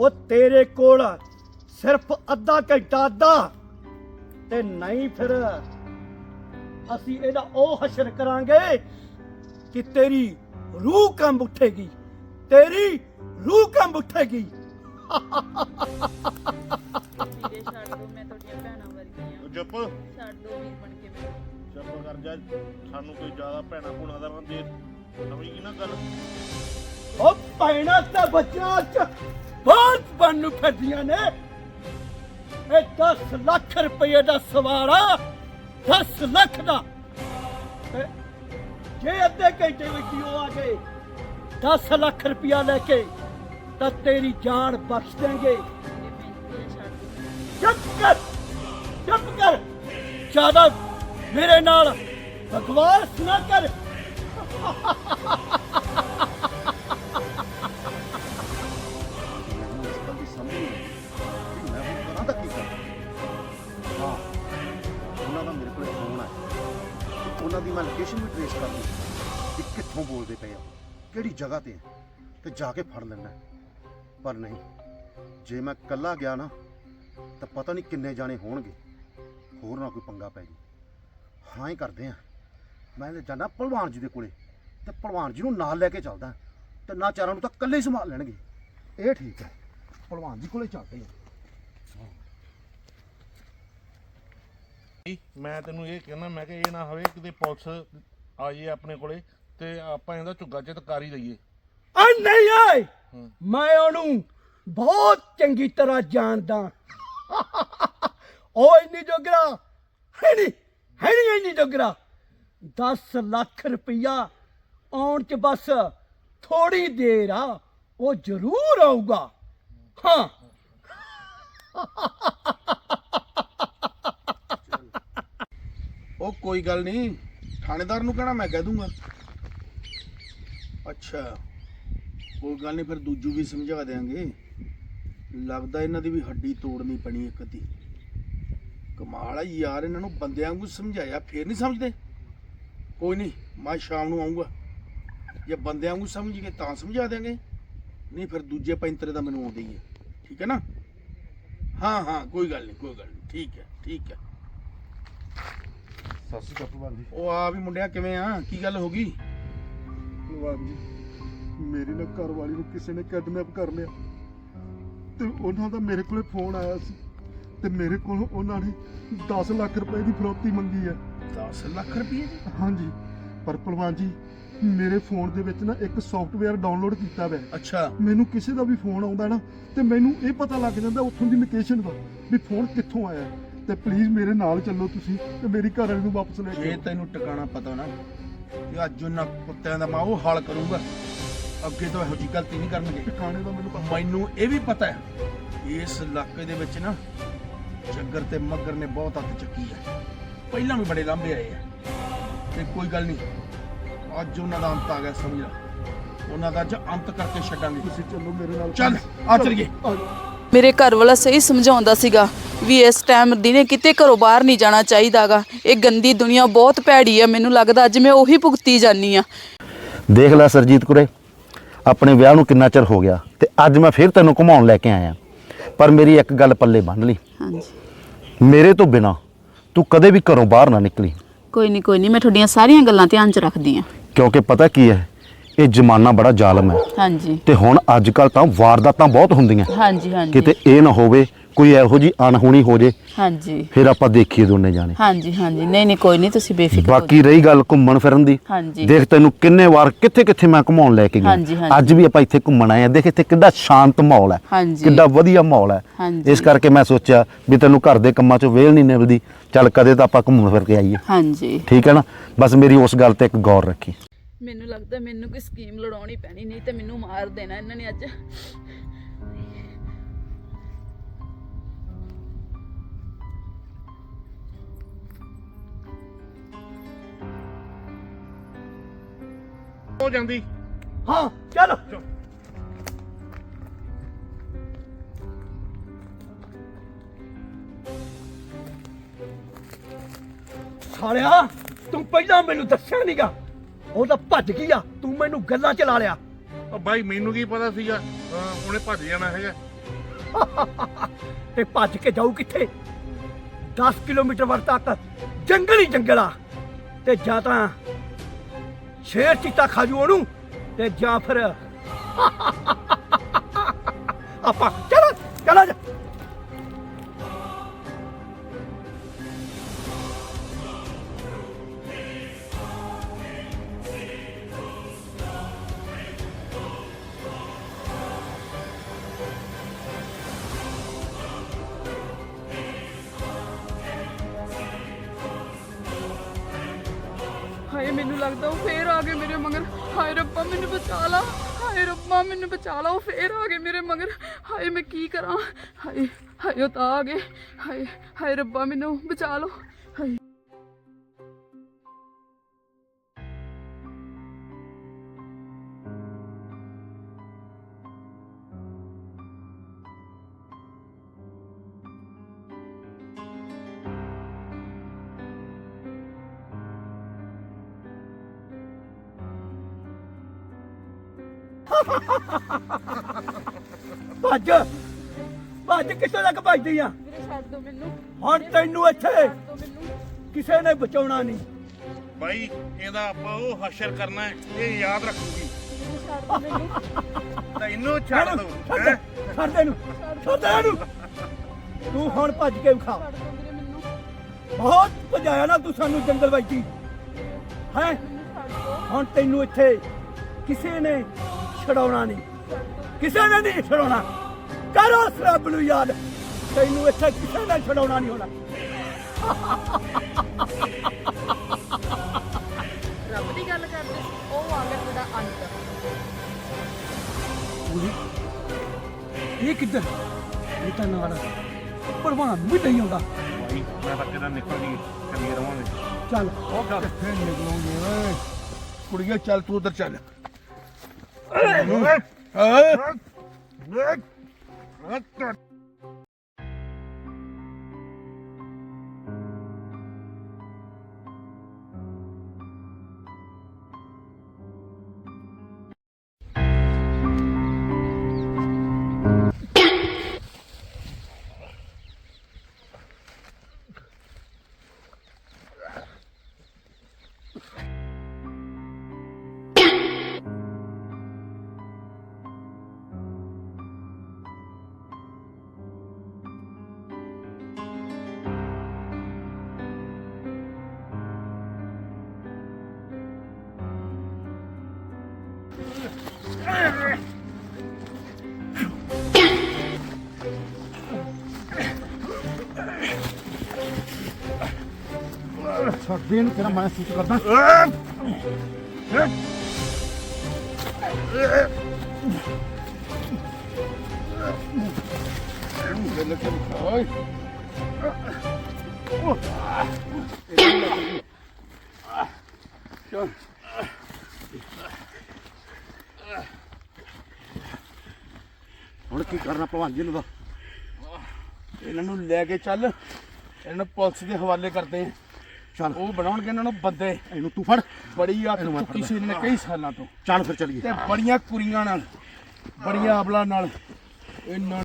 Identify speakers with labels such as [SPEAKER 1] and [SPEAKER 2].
[SPEAKER 1] ਉਹ ਤੇਰੇ ਕੋਲ ਸਿਰਫ ਅੱਧਾ ਘੰਟਾ ਅੱਧਾ ਤੇ ਨਹੀਂ ਫਿਰ ਅਸੀਂ ਇਹਦਾ ਉਹ ਹਸ਼ਰ ਕਰਾਂਗੇ ਕਿ ਤੇਰੀ ਰੂਹ ਕੰਬ ਉੱਠੇਗੀ ਤੇਰੀ ਰੂਹ ਕੰਬ ਉੱਠੇਗੀ।
[SPEAKER 2] ਵੀਰੇ ਛੱਡ ਦੋ ਮੈਂ ਤੁਹਾਡੀਆਂ ਭੈਣਾਂ ਵਰਗੀ ਆ
[SPEAKER 3] ਤੂੰ ਚੁੱਪ।
[SPEAKER 2] ਛੱਡ ਦੋ ਵੀਰ ਬਣ
[SPEAKER 3] ਚੁੱਪ ਕਰ ਜਾ ਸਾਨੂੰ ਕੋਈ ਜ਼ਿਆਦਾ ਭੈਣਾ ਭੂਣਾ ਦਾ ਨਾ ਦੇ ਸਮਝ ਗਈ ਨਾ ਗੱਲ।
[SPEAKER 1] ਉਹ ਪੈਣਾ ਤਾਂ ਬੱਚਾ ਚ ਬਹੁਤ ਬਣ ਨੂੰ ਫਿਰਦੀਆਂ ਨੇ। ਇਹ 10 ਲੱਖ ਰੁਪਏ ਦਾ ਸਵਾਰਾ 10 ਲੱਖ ਦਾ। ਤੇ ਜੇ ਅੱਧੇ ਘੰਟੇ ਵਿੱਚ ਹੀ ਉਹ ਆ ਗਏ 10 ਲੱਖ ਰੁਪਇਆ ਲੈ ਕੇ ਤਾਂ ਤੇਰੀ ਜਾਨ ਬਖਸ਼ ਦੇਂਗੇ
[SPEAKER 2] ਵੀਰੇ ਬੇਨਤੀ ਆ ਛੱਡ। ਦੋ
[SPEAKER 1] ਚੁੱਪ ਕਰ ਚੁੱਪ ਕਰ। ਜ਼ਿਆਦਾ ਮੇਰੇ ਨਾਲ ਬਕਵਾਸ ਨਾ ਕਰ।
[SPEAKER 4] ਉਹਨਾਂ ਦੀ ਮੈਂ ਲੋਕੇਸ਼ਨ ਵੀ ਟ੍ਰੇਸ ਕਰ ਲਈ। ਕਿ ਕਿੱਥੋਂ ਬੋਲਦੇ ਪਏ ਆ ਕਿਹੜੀ ਜਗ੍ਹਾ ਤੇ ਆ? ਤੇ ਜਾ ਕੇ ਫੜ ਲੈਣਾ ਪਰ ਨਹੀਂ, ਜੇ ਮੈਂ ਇਕੱਲਾ ਗਿਆ ਨਾ, ਤਾਂ ਪਤਾ ਨਹੀਂ ਕਿੰਨੇ ਜਾਣੇ ਹੋਣਗੇ। ਹੋਰ ਨਾ ਕੋਈ ਪੰਗਾ ਪੈ ਜੀ ਹਾਂ ਹੀ ਕਰਦੇ ਆ। ਮੈਂ ਤੇ ਜਾਣਾ ਭਲਵਾਨ ਜੀ ਦੇ ਕੋਲੇ ਤੇ ਭਲਵਾਨ ਜੀ ਨੂੰ ਨਾਲ ਲੈ ਕੇ ਚੱਲਦਾ ਤੇ ਨਾ ਚਾਰਾਂ ਨੂੰ ਤਾਂ ਇਕੱਲੇ ਹੀ ਸੰਭਾਲ ਲੈਣਗੇ। ਇਹ ਠੀਕ ਹੈ ਭਲਵਾਨ ਜੀ ਕੋਲੇ ਚੱਲਦੇ ਆ।
[SPEAKER 3] ਨਹੀਂ, ਮੈਂ ਤੈਨੂੰ ਇਹ ਕਹਿਣਾ ਮੈਂ ਕਿ ਇਹ ਨਾ ਹੋਵੇ ਕਿਤੇ ਪੁਲਿਸ ਆ ਜਾਏ ਆਪਣੇ ਕੋਲੇ ਤੇ ਆਪਾਂ ਇਹਦਾ ਝੁੱਗਾ ਚਿੱਤ ਕਰ ਹੀ ਲਈਏ।
[SPEAKER 1] ਆ ਨਹੀਂ ਆਏ। ਮੈਂ ਉਹਨੂੰ ਬਹੁਤ ਚੰਗੀ ਤਰ੍ਹਾਂ ਜਾਣਦਾ। ਉਹ ਇੰਨੀ ਜੋਗਰਾ ਹੈ ਨਹੀਂ। ਹੈ ਨਹੀਂ ਇੰਨੀ ਜੋਗਰਾ 10 ਲੱਖ ਰੁਪਈਆ ਆਉਣ ਚ ਬਸ ਥੋੜੀ ਦੇਰ ਆ, ਉਹ ਜ਼ਰੂਰ ਆਊਗਾ। ਹਾਂ।
[SPEAKER 4] ਉਹ ਕੋਈ ਗੱਲ ਨਹੀਂ, ਥਾਣੇਦਾਰ ਨੂੰ ਕਹਿਣਾ ਮੈਂ ਕਹਿ ਦੂੰਗਾ। ਅੱਛਾ, ਕੋਈ ਗੱਲ ਨਹੀਂ, ਫਿਰ ਦੂਜੂ ਵੀ ਸਮਝਾ ਦੇਾਂਗੇ ਲੱਗਦਾ ਇਹਨਾਂ ਦੀ ਵੀ ਹੱਡੀ ਤੋੜਨੀ ਪਣੀ ਇੱਕ ਅੱਧੀ। ਕਮਾਲ ਆ ਯਾਰ ਇਹਨਾਂ ਨੂੰ ਬੰਦਿਆਂ ਵਾਂਗੂ ਸਮਝਾਇਆ ਫੇਰ ਨਹੀਂ ਸਮਝਦੇ? ਕੋਈ ਨਹੀਂ ਮੈਂ ਸ਼ਾਮ ਨੂੰ ਆਉਂਗਾ ਜੇ ਬੰਦਿਆਂ ਵਾਂਗੂ ਸਮਝ ਗਏ ਤਾਂ ਸਮਝਾ ਦੇਾਂਗੇ ਨਹੀਂ ਫਿਰ ਦੂਜੇ ਪੈਂਤਰੇ ਦਾ ਮੈਨੂੰ ਆਉਂਦਾ ਹੀ ਹੈ ਠੀਕ ਹੈ ਨਾ? ਹਾਂ ਹਾਂ ਕੋਈ ਗੱਲ ਨਹੀਂ ਕੋਈ ਗੱਲ ਨਹੀਂ। ਠੀਕ ਹੈ ਠੀਕ ਹੈ।
[SPEAKER 5] ਸਤਿ ਸ਼੍ਰੀ ਅਕਾਲ ਭਲਵਾਨ ਜੀ।
[SPEAKER 4] ਉਹ ਆ ਵੀ ਮੁੰਡਿਆ ਕਿਵੇਂ ਆ? ਕੀ ਗੱਲ ਹੋ ਗਈ?
[SPEAKER 5] ਭਲਵਾਨ ਜੀ ਮੇਰੀ ਨਾ ਘਰ ਵਾਲੀ ਨੂੰ ਕਿਸੇ ਨੇ ਕਿਡਨੈਪ ਕਰ ਲਿਆ। ਤੇ ਉਹਨਾਂ ਦਾ ਮੇਰੇ ਕੋਲੇ ਫੋਨ ਆਇਆ ਸੀ। ਤੇ ਮੇਰੇ ਕੋਲੋਂ ਉਹਨਾਂ ਨੇ 10 ਲੱਖ ਰੁਪਏ ਦੀ ਫਰੋਤੀ ਮੰਗੀ ਹੈ।
[SPEAKER 4] 10 ਲੱਖ ਰੁਪਏ ਦੀ?
[SPEAKER 5] ਹਾਂਜੀ। ਪਰ ਭਲਵਾਨ ਜੀ ਮੇਰੇ ਫੋਨ ਦੇ ਵਿੱਚ ਨਾ ਇੱਕ ਸੌਫਟਵੇਅਰ ਡਾਊਨਲੋਡ ਕੀਤਾ ਹੋਇਆ ਹੈ।
[SPEAKER 4] ਅੱਛਾ।
[SPEAKER 5] ਮੈਨੂੰ ਕਿਸੇ ਦਾ ਵੀ ਫੋਨ ਆਉਂਦਾ ਨਾ ਤੇ ਮੈਨੂੰ ਇਹ ਪਤਾ ਲੱਗ ਜਾਂਦਾ ਉੱਥੋਂ ਦੀ ਲੋਕੇਸ਼ਨ ਦਾ ਵੀ ਫੋਨ ਕਿੱਥੋਂ ਆਇਆ। ਤੇ ਪਲੀਜ਼ ਮੇਰੇ ਨਾਲ ਚੱਲੋ ਤੁਸੀਂ ਤੇ ਮੇਰੀ ਘਰ ਵਾਲੀ ਨੂੰ ਵਾਪਸ ਲੈ ਕੇ
[SPEAKER 4] ਜੇ। ਤੈਨੂੰ ਟਿਕਾਣਾ ਪਤਾ ਨਾ ਕਿ ਅੱਜ ਉਹਨਾਂ ਕੁੱਤਿਆਂ ਦਾ ਮੈਂ ਉਹ ਹਾਲ ਕਰੂੰਗਾ। ਅੱਗੇ ਤੋਂ ਇਹੋ ਜਿਹੀ ਗਲਤੀ ਨਹੀਂ ਕਰਨਗੇ।
[SPEAKER 5] ਟਿਕਾਣੇ ਦਾ ਮੈਨੂੰ ਪਤਾ।
[SPEAKER 4] ਮੈਨੂੰ ਇਹ ਵੀ ਪਤਾ ਹੈ ਇਸ ਇਲਾਕੇ ਦੇ ਵਿੱਚ ਨਾ ਜੱਗਰ ਤੇ ਮੱਗਰ ਨੇ ਬਹੁਤ ਹੱਥ ਚੱਕੀ ਹੈ ਪਹਿਲਾਂ ਵੀ ਬੜੇ ਲਾਂਭੇ ਆਏ ਆ। ਤੇ ਕੋਈ ਗੱਲ ਨਹੀਂ ਅੱਜ ਉਹਨਾਂ ਦਾ ਅੰਤ ਆ ਗਿਆ ਸਮਝ ਲੈ। ਉਹਨਾਂ ਦਾ ਅੱਜ ਅੰਤ ਕਰਕੇ ਛੱਡਾਂਗੇ।
[SPEAKER 5] ਤੁਸੀਂ ਚੱਲੋ ਮੇਰੇ ਨਾਲ।
[SPEAKER 4] ਚੱਲ ਆ ਚੱਲੀਏ।
[SPEAKER 2] ਮੇਰੇ ਘਰ ਵਾਲਾ ਸਹੀ ਸਮਝਾਉਂਦਾ ਸੀਗਾ ਵੀ ਇਸ ਟਾਈਮ ਦਿਨੇ ਕਿਤੇ ਘਰੋਂ ਬਾਹਰ ਨਹੀਂ ਜਾਣਾ ਚਾਹੀਦਾਗਾ। ਇਹ ਗੰਦੀ ਦੁਨੀਆ ਬਹੁਤ ਭੈੜੀ ਆ ਮੈਨੂੰ ਲੱਗਦਾ ਅੱਜ ਮੈਂ ਉਹੀ ਭੁਗਤੀ ਜਾਨੀ ਆ।
[SPEAKER 6] ਦੇਖ ਲੈ ਸਰਜੀਤ ਕੁਰੇ ਆਪਣੇ ਵਿਆਹ ਨੂੰ ਕਿੰਨਾ ਚਿਰ ਹੋ ਗਿਆ ਤੇ ਅੱਜ ਮੈਂ ਫਿਰ ਤੈਨੂੰ ਘੁਮਾਉਣ ਲੈ ਕੇ ਆਇਆ। ਪਰ ਮੇਰੀ ਇੱਕ ਗੱਲ ਪੱਲੇ ਬੰਨ ਲਈ।
[SPEAKER 2] ਹਾਂਜੀ।
[SPEAKER 6] ਮੇਰੇ ਤੋਂ ਬਿਨਾ ਤੂੰ ਕਦੇ ਵੀ ਘਰੋਂ ਬਾਹਰ ਨਾ ਨਿਕਲੀ।
[SPEAKER 2] ਕੋਈ ਨਹੀਂ ਕੋਈ ਨਹੀਂ ਮੈਂ ਤੁਹਾਡੀਆਂ ਸਾਰੀਆਂ ਗੱਲਾਂ ਧਿਆਨ 'ਚ ਰੱਖਦੀ ਆ
[SPEAKER 6] ਕਿਉਂਕਿ ਪਤਾ ਕੀ ਹੈ ਇਹ ਜ਼ਮਾਨਾ ਬੜਾ ਜ਼ਾਲਮ ਹੈ।
[SPEAKER 2] ਹਾਂਜੀ।
[SPEAKER 6] ਤੇ ਹੁਣ ਅੱਜ ਕੱਲ ਤਾਂ ਵਾਰਦਾਤਾਂ ਬਹੁਤ ਹੁੰਦੀਆਂ।
[SPEAKER 2] ਹਾਂਜੀ ਹਾਂਜੀ।
[SPEAKER 6] ਕਿਤੇ ਇਹ ਨਾ ਹੋਵੇ ਕੋਈ ਇਹੋ ਜੀ ਅਣਹੋਣੀ ਹੋ ਜੇ
[SPEAKER 2] ਹਾਂਜੀ।
[SPEAKER 6] ਫਿਰ ਆਪਾਂ ਦੇਖੀਏ ਦੋਨੇ ਜਾਣੇ।
[SPEAKER 2] ਹਾਂਜੀ ਹਾਂਜੀ। ਨਹੀਂ ਨਹੀਂ ਕੋਈ ਨਹੀਂ ਤੁਸੀਂ ਬੇਫਿਕਰ ਹੋ
[SPEAKER 6] ਬਾਕੀ ਰਹੀ ਗੱਲ ਘੁੰਮਣ ਫਿਰਨ ਦੀ।
[SPEAKER 2] ਹਾਂਜੀ।
[SPEAKER 6] ਦੇਖ ਤੈਨੂੰ ਕਿੰਨੇ ਵਾਰ ਕਿੱਥੇ ਕਿੱਥੇ ਮੈਂ ਘੁਮਾਉਣ ਲੈ ਕੇ
[SPEAKER 2] ਹਾਂਜੀ,
[SPEAKER 6] ਗਿਆ।
[SPEAKER 2] ਹਾਂਜੀ।
[SPEAKER 6] ਅੱਜ ਵੀ ਆਪਾਂ ਇੱਥੇ ਘੁੰਮਣ ਆਏ ਆ ਦੇਖ ਇੱਥੇ ਕਿੰਨਾ ਸ਼ਾਂਤ ਮਾਹੌਲ ਹੈ। ਕਿੰਨਾ ਵਧੀਆ ਮਾਹੌਲ ਹੈ। ਇਸ ਕਰਕੇ ਮੈਂ ਸੋਚਿਆ ਵੀ ਤੈਨੂੰ ਘਰ ਦੇ ਕੰਮਾਂ 'ਚੋਂ ਵੇਲ ਨਹੀਂ ਨਿਕਲਦੀ ਚੱਲ ਕਦੇ ਤਾਂ ਆਪਾਂ ਘੁੰਮਣ ਫਿਰ ਕੇ ਆਈਏ।
[SPEAKER 2] ਹਾਂਜੀ।
[SPEAKER 6] ਠੀਕ ਹੈ ਨਾ? ਬਸ ਮੇਰੀ ਉਸ ਗੱਲ ਤੇ ਇੱਕ ਗੌਰ ਰੱਖੀ।
[SPEAKER 2] ਮੈਨੂੰ ਲੱਗਦਾ ਮੈਨੂੰ ਕੋਈ ਸਕੀਮ ਲੜਾਉਣੀ ਪੈਣੀ ਨਹੀਂ ਤੇ ਮੈਨੂੰ ਮਾਰ ਦੇਣਾ। ਇਹਨਾਂ ਨੇ ਅੱਜ
[SPEAKER 3] ਹੋ ਜਾਂਦੀ।
[SPEAKER 1] ਹਾਂ ਚੱਲ। ਸਾਲਿਆ ਤੂੰ ਪਹਿਲਾਂ ਮੈਨੂੰ ਦੱਸਿਆ ਨੀਗਾ। ਉਹ ਤਾਂ ਭੱਜ ਗਈ ਆ ਤੂੰ ਮੈਨੂੰ ਗੱਲਾਂ ਚ ਲਾ ਲਿਆ।
[SPEAKER 3] ਉਹ ਬਾਈ ਮੈਨੂੰ ਕੀ ਪਤਾ ਸੀਗਾ? ਉਹਨੇ ਭੱਜ ਜਾਣਾ ਹੈਗਾ।
[SPEAKER 1] ਤੇ ਭੱਜ ਕੇ ਜਾਊ ਕਿੱਥੇ? 10 ਕਿਲੋਮੀਟਰ ਵਰ ਤੱਕ ਜੰਗਲ ਹੀ ਜੰਗਲ ਆ। ਤੇ ਜਾਂ ਤਾਂ ਸ਼ੇਰ ਚੀਤਾ ਖਾਜੂ ਉਹਨੂੰ ਤੇ ਜਾਂ ਫਿਰ ਆਪਾਂ ਚਲੋ ਚਲੋ
[SPEAKER 7] ਮੈਨੂੰ ਲੱਗਦਾ ਉਹ ਫੇਰ ਆ ਗਏ ਮੇਰੇ ਮਗਰ। ਹਾਏ ਰੱਬਾ, ਮੈਨੂੰ ਬਚਾ ਲਾ। ਹਾਏ ਰੱਬਾ, ਮੈਨੂੰ ਬਚਾ ਲਾ। ਉਹ ਫੇਰ ਆ ਗਏ ਮੇਰੇ ਮਗਰ। ਹਾਏ ਮੈਂ ਕੀ ਕਰਾਂ? ਹਾਏ ਹਾਏ ਉਹ ਤਾਂ ਆ ਗਏ। ਹਾਏ ਹਾਏ ਰੱਬਾ, ਮੈਨੂੰ ਬਚਾ ਲਓ।
[SPEAKER 1] ਭੱਜ। ਭੱਜ ਕਿੱਥੇ ਤੱਕ ਭੱਜਦੀ ਆ?
[SPEAKER 7] ਵੀਰੇ ਛੱਡ ਦਿਓ ਮੈਨੂੰ।
[SPEAKER 1] ਹੁਣ ਤੈਨੂੰ ਇੱਥੇ
[SPEAKER 7] ਛੱਡ ਦਿਓ ਮੈਨੂੰ।
[SPEAKER 1] ਕਿਸੇ ਨੇ ਬਚਾਉਣਾ ਨਹੀਂ।
[SPEAKER 3] ਬਾਈ ਇਹਦਾ ਆਪਾਂ ਉਹ ਹਸ਼ਰ ਕਰਨਾ ਹੈ ਇਹ ਯਾਦ ਰੱਖੂਗੀ।
[SPEAKER 7] ਵੀਰੇ ਛੱਡ ਦਿਓ ਮੈਨੂੰ।
[SPEAKER 3] ਤੈਨੂੰ ਛੱਡ
[SPEAKER 1] ਦੇ ਇਹਨੂੰ ਛੱਡ ਦੇ ਇਹਨੂੰ। ਤੂੰ ਹੁਣ ਭੱਜ ਕੇ ਵਿਖਾ।
[SPEAKER 7] ਛੱਡ ਦਿਓ ਵੀਰੇ ਮੈਨੂੰ।
[SPEAKER 1] ਬਹੁਤ ਭਜਾਇਆ ਨਾ ਤੂੰ ਸਾਨੂੰ ਜੰਗਲ ਵਿੱਚ ਹੀ ਹੈ?
[SPEAKER 7] ਮੈਨੂੰ ਛੱਡ ਦਿਓ
[SPEAKER 1] ਹੁਣ ਤੈਨੂੰ ਇੱਥੇ ਕਿਸੇ ਨੇ ਛਡਾਉਣਾ ਨਹੀਂ। ਕਿਸੇ ਨੇ ਨਹੀਂ ਛਡਾਉਣਾ। ਕਰੋ ਉਸ ਰੱਬ ਨੂੰ ਯਾਦ। ਤੈਨੂੰ ਇੱਥੇ ਕਿਸੇ ਨੇ ਛਡਾਉਣਾ ਨਹੀਂ ਹੋਣਾ।
[SPEAKER 7] ਰੱਬ ਦੀ ਗੱਲ ਕਰਦੇ ਉਹ ਆ ਗਿਆ ਤੁਹਾਡਾ ਅੰਤ।
[SPEAKER 1] ਇਹ ਕਿੱਧਰ? ਇਹ ਤਾਂ ਨਾਲ ਪ੍ਰਵਾਨ ਵੀ ਨਹੀਂ ਆਉਂਦਾ।
[SPEAKER 3] ਮੈਂ ਤਾਂ ਕਿਹਦਾ ਨਿਕਲ ਗਈ ਰਵਾਂਗੇ।
[SPEAKER 1] ਚੱਲ।
[SPEAKER 4] ਉਹ ਕਿੱਥੇ ਨਿਕਲੋਗੇ ਓਏ। ਕੁੜੀਏ ਚੱਲ ਤੂੰ ਉਧਰ ਚੱਲ। Эй! Эй! Эй! Эй! ਛੱਡ ਦੇ ਇਹਨੂੰ ਤੇਰਾ ਮੈਂ ਸੂਚ ਕਰਦਾ ਹੁਣ ਕੀ ਕਰਨਾ ਭਗਵਾਨ ਜੀ ਨੂੰ ਦਾ? ਇਹਨਾਂ ਨੂੰ ਲੈ ਕੇ ਚੱਲ। ਇਹਨਾਂ ਨੂੰ ਪੁਲਿਸ ਦੇ ਹਵਾਲੇ ਕਰਦੇ ਆ। ਚੱਲ। ਉਹ ਬਣਾਉਣਗੇ ਇਹਨਾਂ ਨੂੰ ਬੰਦੇ। ਇਹਨੂੰ ਤੂੰ ਫੜ। ਬੜੀ ਆ ਚੁੱਕੀ ਸੀ ਇਹਨਾਂ ਨੇ ਕਈ ਸਾਲਾਂ ਤੋਂ। ਚੱਲ ਫਿਰ ਚੱਲੀਏ। ਤੇ ਬੜੀਆਂ ਕੁੜੀਆਂ ਨਾਲ ਬੜੀਆਂ ਅਬਲਾ ਨਾਲ ਇਹਨਾਂ